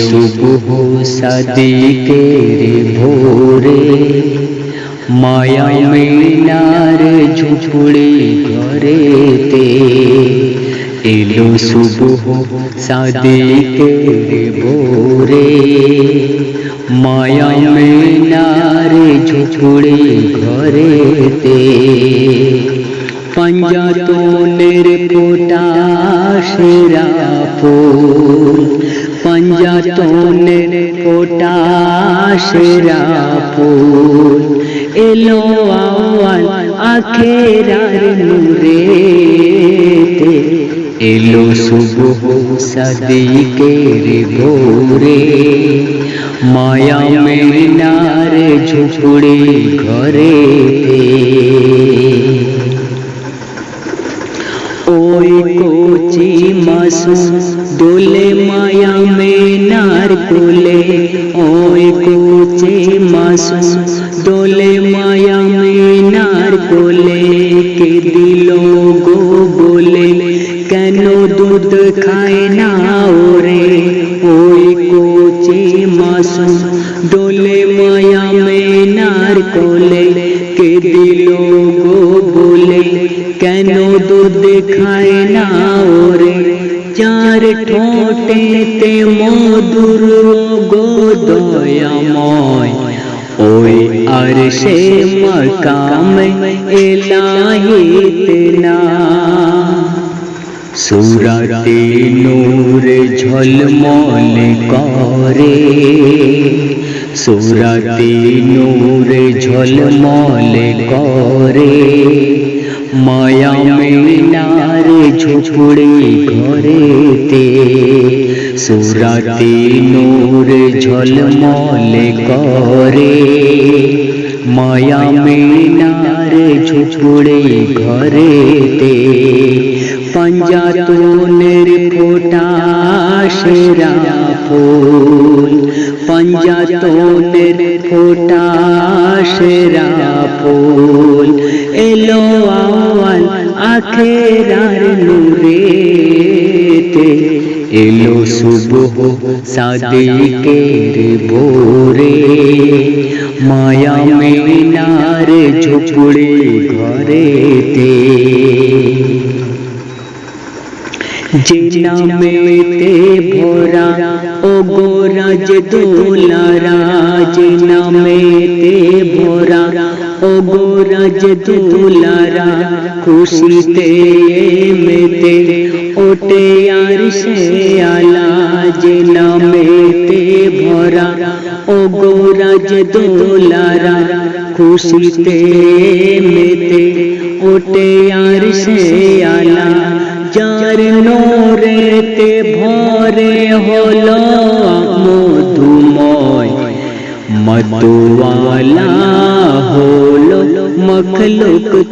সুবহ সাদিকের ভোরে মায়া মিনার ঝুপড়ে ঘরেতে এলো সুবহ সাদিকের ভোরে মায়া মিনার ঝুপড়ে ঘরেতে পঞ্জাতনের ফোটা সেরা ফুল, পঞ্জাতনের ফোটা সেরা ফুল। এলো আওয়াল আখেরার নূরেতে, এলো শুভ সাদিকের ভোরে মায়া মেনার ঝুপড়ে ঘরেতে ওই কোচি মাসুম দোলে মায়া মেনার কোলে। ওই কোচি মাসুম দোলে মায়া মেনার কোলে। কে দিল গো বলে, কেন দুধ খায় না ওরে? ওই কোচি মাসুম দোলে মায়া মেনার কোলে। কেন দুধ খায় না ওরে? চার ঠোঁটেতে মধুর গো দয়াময়। ওই আর সে মকাম এলাহিতে না। সুরাতে নূর ঝলমল করে। সুরাতে নূর ঝলমল করে। মায়া মিনার ঝুপড়ে ঘরেতে সুরাতে নূর ঝলমল করে। মায়া মিনার ঝুপড়ে ঘরেতে পঞ্জাতনের ফোটা সেরা ফুল। পঞ্জাতনের ফোটা সেরা ফুল। এলো আওয়াল আখেরার নূরেতে। এলো শুভ সাদিকের ভোরে। মায়া মিনার ঝুপড়ে ঘরেতে। যে নামেতে ভরা ও গোরাজ দোলারা। যে নামেতে ভরা ও গোরাজ দোলারা খুশিতে মেতে ওটে আর সে আলা যে নামেতে ভরা ও গোরাজ দোলারা খুশিতে মেতে ওটে আর সে আলা যার নোরেতে ভরে হলো মধুময় মতুয়ালা হলো মখলুক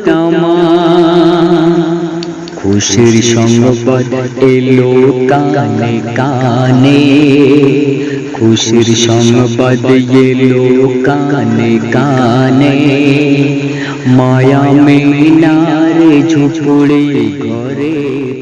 খুশির সংবাদ এলো কানে কানে। খুশির সংবাদ এলো কানে কানে। মায়া মিনারে ঝুপড়ে ঘরে